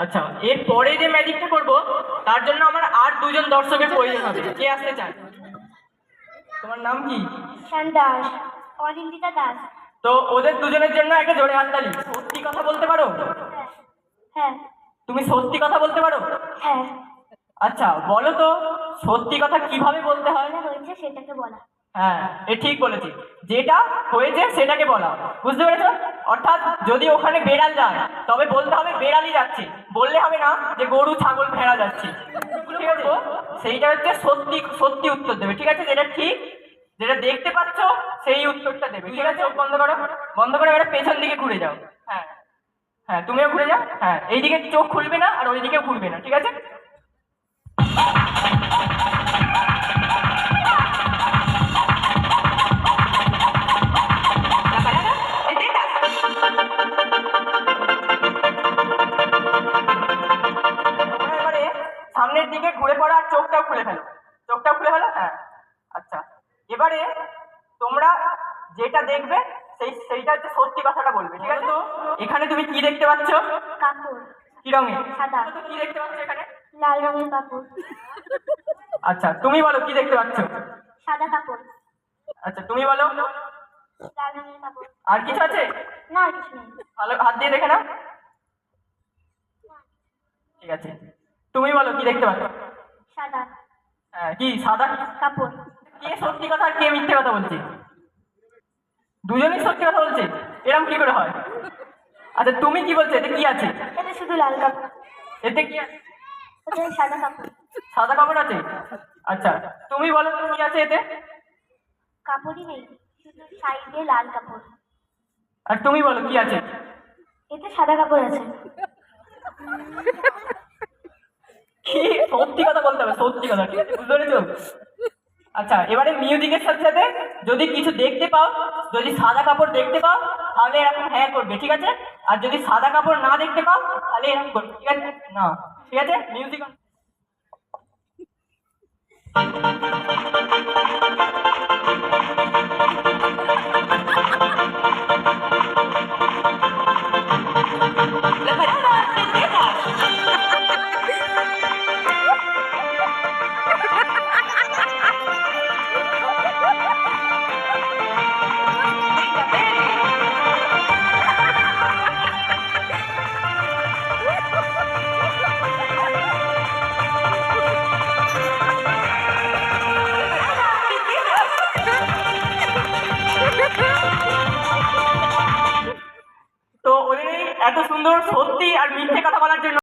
আচ্ছা এর পরে যে ম্যাজিকটা করব তার জন্য আমার আর দুজন দর্শকের প্রয়োজন হবে। কে আসতে চান তোমার নাম কি? দাস অনিন্দিতা দাস। তো ওদের দুজনের জন্য একটা জোরে হাততালি। সত্যি কথা বলতে পারো? হ্যাঁ। তুমি সত্যি কথা বলতে পারো? হ্যাঁ। আচ্ছা বলো তো সত্যি কথা কীভাবে বলতে হয়? সেটাকে বলা। হ্যাঁ এ ঠিক বলেছি। যেটা হয়েছে সেটাকে বলা বুঝতে পেরেছ? অর্থাৎ যদি ওখানে বেড়াল যায় তবে বলতে হবে বেড়ালই যাচ্ছে। বললে হবে না যে গরু ছাগল ভেড়া যাচ্ছে। ঠিক আছে? সেইটা হচ্ছে সত্যি সত্যি উত্তর দেবে। ঠিক আছে? যেটা ঠিক যেটা দেখতে পাচ্ছ সেই উত্তরটা দেবে। ঠিক আছে? চোখ বন্ধ করো। বন্ধ করে এবার পেছন দিকে ঘুরে যাও। হ্যাঁ। হ্যাঁ তুমিও ঘুরে যাও। হ্যাঁ এইদিকে চোখ খুলবে না আর ওইদিকে ঘুরবে না। ঠিক আছে? সামনের দিকে ঘুরে পড়ো আর চোখটাও খুলে ফেলো। চোখটাও খুলে ফেলো? হ্যাঁ। আচ্ছা। এবারে তোমরা যেটা দেখবে সেই সেইটা হচ্ছে সত্যি কথাটা বলবে ঠিক আছে? তো এখানে তুমি কি দেখতে পাচ্ছ? কাপড়। কি রঙের? সাদা। তো কি দেখতে পাচ্ছ এখানে? লাল রঙের কাপড়। আচ্ছা তুমি বলো কি দেখতে পাচ্ছ? সাদা কাপড়। আচ্ছা তুমি বলো। লাল রঙের কাপড়। আর কিছু আছে? না কিছু নেই। ভালো হাত দিয়ে দেখে নাও। ঠিক আছে। তুমি বলো কি দেখতে পাচ্ছ? সাদা। হ্যাঁ কি সাদা? কাপড়। কে সত্যি কথা আর কে মিথ্যে কথা বলছে? দুজনেই সত্যি কথা বলছে? এরকম কি করে হয়? আচ্ছা তুমি কি বলছো? এতে কি আছে? এটা শুধু লাল কাপড়। এতে কি আছে? সাদা কাপড়। সাদা কাপড় আছে? আচ্ছা তুমি বলো কি আছে এতে? কাপড়ই নেই শুধু সাইডে লাল কাপড়। আর তুমি বলো কি আছে? এতে সাদা কাপড় আছে। কি? সত্যি কথা বলতে হবে, সত্যি কথা, ঠিক আছে? বুঝতে পেরেছ? আচ্ছা এবারে মিউজিকের সাথে সাথে যদি কিছু দেখতে পাও, যদি সাদা কাপড় দেখতে পাও, তাহলে এরকম হ্যাঁ করবে, ঠিক আছে? আর যদি সাদা কাপড় না দেখতে পাও, তাহলে এরকম করবে, ঠিক আছে? না ঠিক আছে? মিউজিক এত সুন্দর সত্যি আর মিথ্যে কথা বলার জন্য